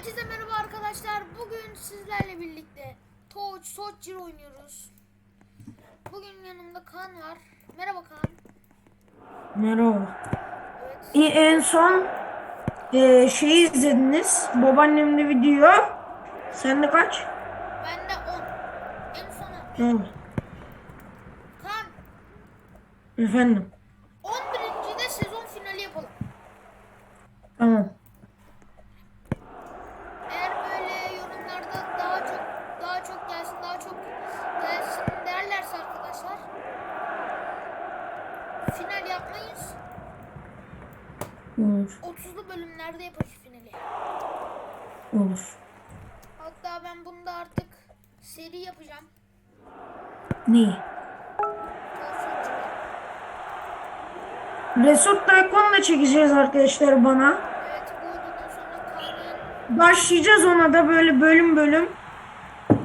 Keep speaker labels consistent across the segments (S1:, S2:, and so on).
S1: Herkese merhaba arkadaşlar. Bugün sizlerle birlikte Touch Soldier oynuyoruz. Bugün yanımda Kaan var. Merhaba Kaan.
S2: Merhaba.
S1: Evet.
S2: İyi, en son e, şeyi izlediniz. Babaannemle video. Sen de kaç?
S1: Ben de 10. En sona.
S2: Tamam.
S1: Kaan
S2: Efendim.
S1: 11. de sezon finali yapalım.
S2: Tamam.
S1: Bölümlerde yaparız finali.
S2: Olur.
S1: Hatta ben bunda artık seri yapacağım.
S2: Neyi? Resort Tycoon da çekeceğiz arkadaşlar bana.
S1: Evet bu
S2: Başlayacağız ona da böyle bölüm bölüm.
S1: evet,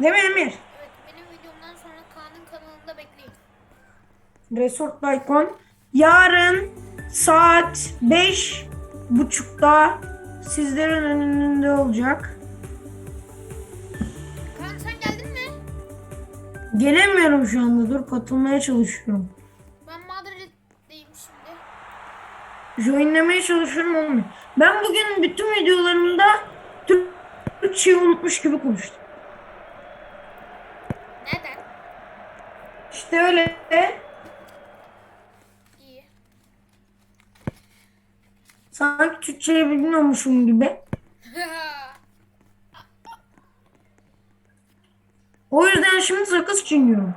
S2: Değil mi Emir?
S1: evet benim videomdan sonra Kaan'ın kanalında bekleyin.
S2: Resort Tycoon. Yarın saat beş buçukta sizlerin önünde olacak.
S1: Kaan sen geldin mi?
S2: Gelemiyorum şu anda. Dur katılmaya çalışıyorum.
S1: Ben Madrid'deyim şimdi.
S2: Joinlemeye çalışıyorum olmuyor. Ben bugün bütün videolarımda Türk- Türkçeyi unutmuş gibi konuştum.
S1: Neden?
S2: İşte öyle.
S1: İyi.
S2: Sanki Türkçeyi bilmiyormuşum gibi. O yüzden şimdi sakız çiğniyorum.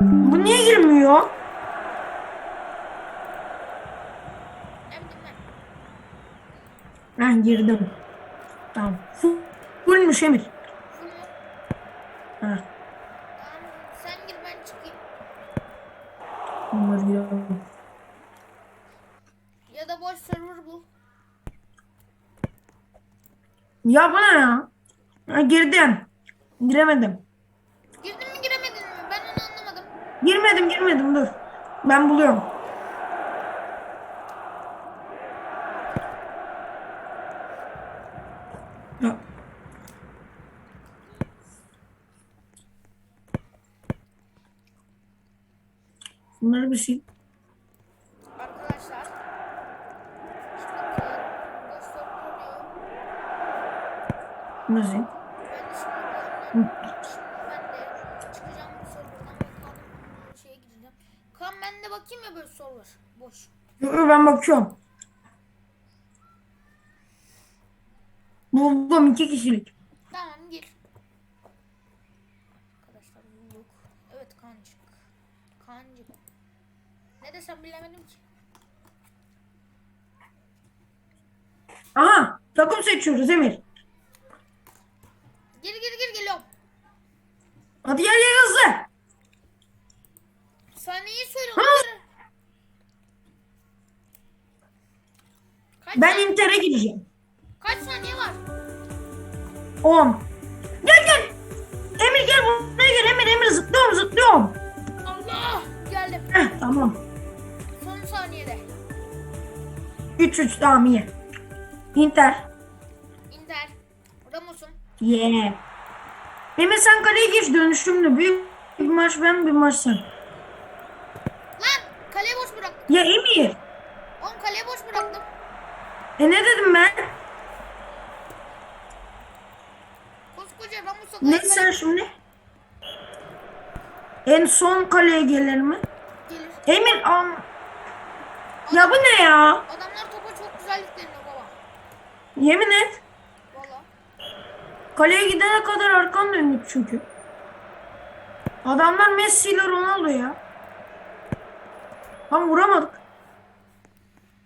S2: Bu niye girmiyor?
S1: Ben.
S2: Girdim. Tamam. Full- Fullmüş Emir.
S1: Full?
S2: Ha,
S1: Tamam sen gir ben çıkayım. Ya da boş server bul.
S2: Ya bana ya. Ha, girdim. Giremedim.
S1: Girdin mi giremedin mi? Ben onu anlamadım.
S2: Girmedim girmedim dur. Ben buluyorum. Ya. Bunları bir sil.
S1: Arkadaşlar. Şimdi Kaan boş server oluyor.
S2: Bunu sil.
S1: Ben de şimdi bu oyundan şimdi ben de çıkacağım bu ve Kaan'ın şeye gideceğim. Kaan ben de bakayım ya böyle server. Boş.
S2: Yo, yo, Ben bakıyorum. Buldum iki kişilik.
S1: Tamam gir. Arkadaşlar bulduk. Evet kancık. Kancık. Ne desem bilemedim ki.
S2: Aha takım seçiyoruz Emir.
S1: Gir gir gir geliyorum.
S2: Hadi gel gel hızlı.
S1: Ona göre. Kaç,
S2: Ben
S1: saniye,
S2: Inter'e gideceğim.
S1: kaç saniye var?
S2: 10. Gel gel. Emir gel buraya gel Emir Emir zıplıyorum zıplıyorum.
S1: Allah! Geldim.
S2: Heh tamam.
S1: Saniyede.
S2: 3-3 tamam iyi. Inter.
S1: Inter. Ramos'um.
S2: Yeah. Emir sen kaleye geç dönüşümlü. Büyük bir maç ben bir maç sen.
S1: Lan! Kaleye boş bıraktım.
S2: Ya Emir.
S1: Oğlum kaleye boş bıraktım.
S2: E ne dedim ben?
S1: Koskoca Ramos'a
S2: Ne
S1: kaleye
S2: sen şimdi? En son kaleye gelir mi?
S1: gelir.
S2: Emir am. Ya bu ne ya?
S1: Adamlar topa çok güzel yükleniyor baba.
S2: Yemin et.
S1: Valla.
S2: Kaleye gidene kadar arkan dönük çünkü. Adamlar Messi ile Ronaldo ya. Tam vuramadık.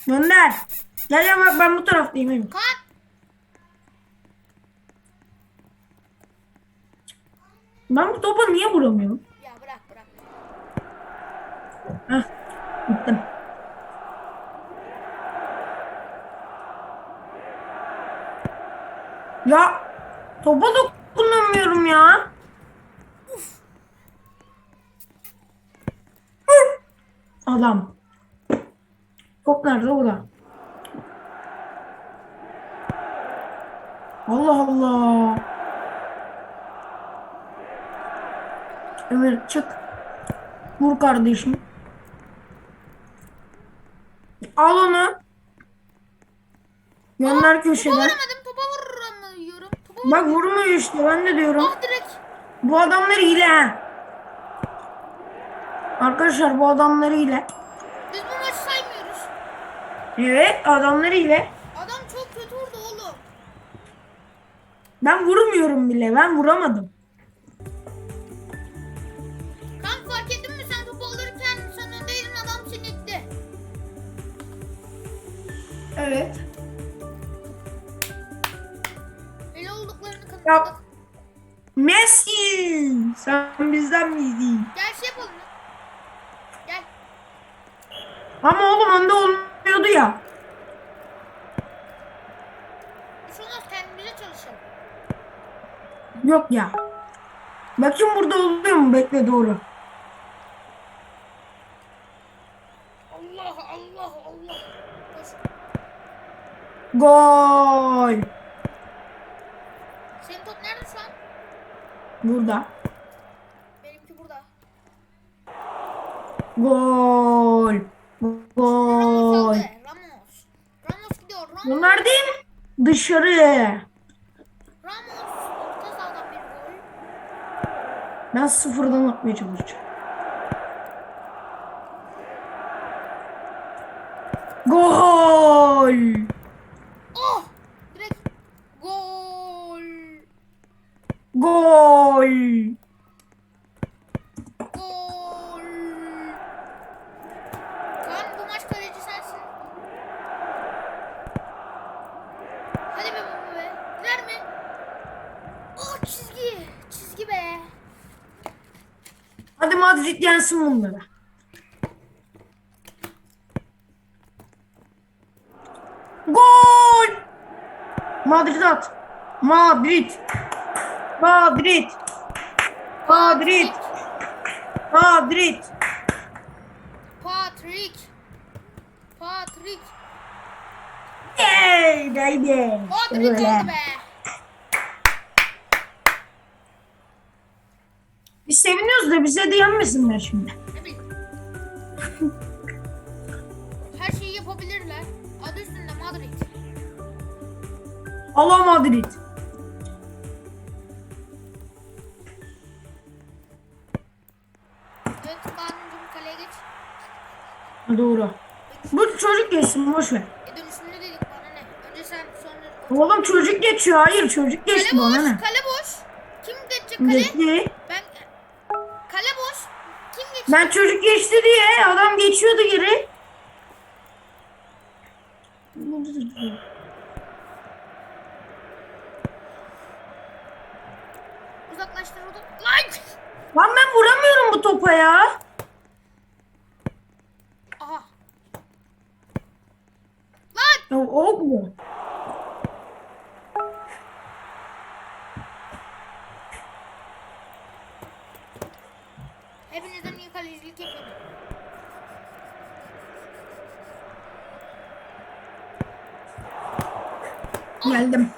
S2: Gönder. Gel gel bak ben bu taraftayım Emir.
S1: Kaan!
S2: Ben bu topa niye vuramıyorum?
S1: Ya bırak bırak.
S2: Heh, gittim. Ya topa dokunamıyorum ya. Adam. Top nerede burada? Allah Allah. Ömer çık. Vur kardeşim. Al onu. Gönder
S1: Topa
S2: köşeden.
S1: vuramadım. Topa vuramıyorum. Topa
S2: Bak vurmuyor işte ben de diyorum.
S1: Ah direkt.
S2: Bu adamlar hile ha. Arkadaşlar bu adamlar hile.
S1: Biz bu maçı saymıyoruz.
S2: Evet adamlar hile.
S1: Adam çok kötü vurdu oğlum.
S2: Ben vurmuyorum bile. Ben vuramadım.
S1: Kanka fark ettin mi sen topu alırken sen öndeydin adam seni itti.
S2: Evet. Yap. Messi. Sen bizden miydin?
S1: Gel şey yapalım. ya. Gel.
S2: Ama oğlum önde olmuyordu ya.
S1: Şu an kendimize çalışalım.
S2: Yok ya. Bakayım burada oluyor mu? Bekle doğru.
S1: Allah Allah Allah.
S2: Gol.
S1: Senin top nerede şu an?
S2: Burada.
S1: Benimki burada.
S2: Gol.
S1: Ramos
S2: Gol.
S1: aldı. Ramos. Ramos gidiyor. Ramos.
S2: Bunlar değil mi? Dışarı.
S1: Ramos. Orta sahadan bir gol.
S2: Ben sıfırdan atmaya çalışacağım. Gol.
S1: Oh! Direkt gol.
S2: Gol.
S1: Gol. Kaan bu maç kaleci sensin. Hadi be baba be. Girer mi? Oh çizgi. Çizgi be.
S2: Hadi Madrid yensin bunları. Gol. Madrid at. Madrid. Madrid. Madrid. Madrid.
S1: Patrick. Patrick.
S2: Hey baby. Böyle.
S1: oldu be.
S2: Biz seviniyoruz da bize de yenmesinler şimdi.
S1: Her şeyi yapabilirler. Adı üstünde Madrid.
S2: Allah Madrid.
S1: Evet Kaan'cım kaleye geç.
S2: Doğru. Bu çocuk geçsin boş ver.
S1: E dönüşümlü dedik bana ne? Önce sen sonra...
S2: Oğlum çocuk geçiyor. Hayır çocuk
S1: Kale
S2: geçti
S1: boş,
S2: bana ne?
S1: kale boş. Kim geçecek kale?
S2: Geçti. Ben çocuk geçti diye adam geçiyordu geri.
S1: Uzaklaştır onu. Lan!
S2: Lan ben vuramıyorum bu topa ya.
S1: Aha. Lan!
S2: Ya o mu?
S1: Hepinizden iyi kalecilik yapıyorum.
S2: Geldim.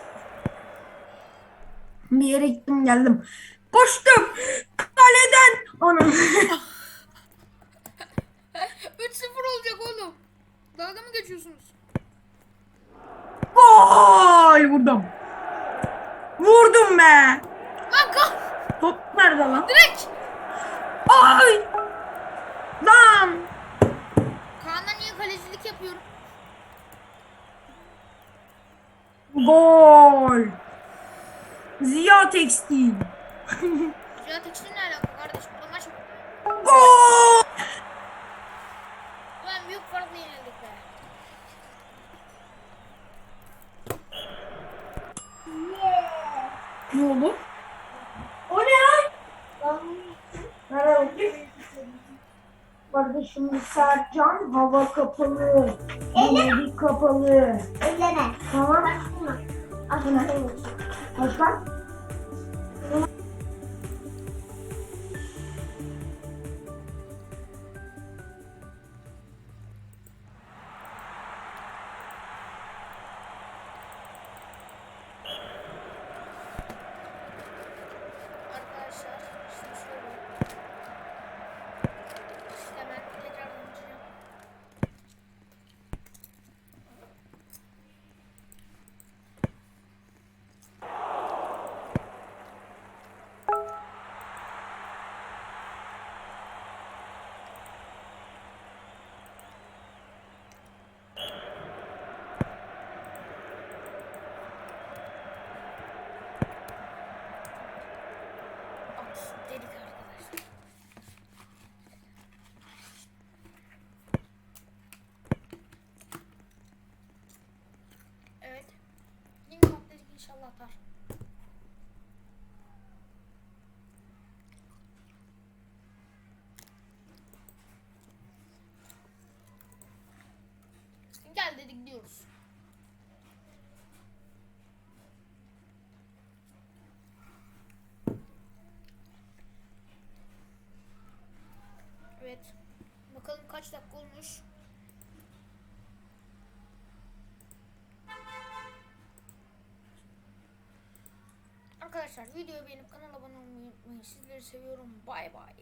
S2: Bir yere gittim geldim. Koştum. Kaleden. Ana.
S1: 3-0 olacak oğlum. Dalga mı geçiyorsunuz?
S2: Gol vurdum. Vurdum be.
S1: Lan kal!
S2: Top nerede lan?
S1: Direkt!
S2: Ay. Lan.
S1: Kaan'dan iyi kalecilik yapıyorum.
S2: Gol. Ziya Tekstil.
S1: Cihat Tekstil ne alaka kardeşim? Bu maç
S2: Gol.
S1: Ulan büyük farklı yenildik be.
S2: Ne oldu? O ne ya? Merhaba. Kardeşim Sercan hava kapalı. Yeri kapalı.
S3: Elleme.
S2: Tamam.
S3: Aslında.
S2: Başka?
S1: İnşallah atar. Gel dedik diyoruz. Evet. Bakalım kaç dakika olmuş. Arkadaşlar videoyu beğenip kanala abone olmayı unutmayın. Sizleri seviyorum. Bay bay.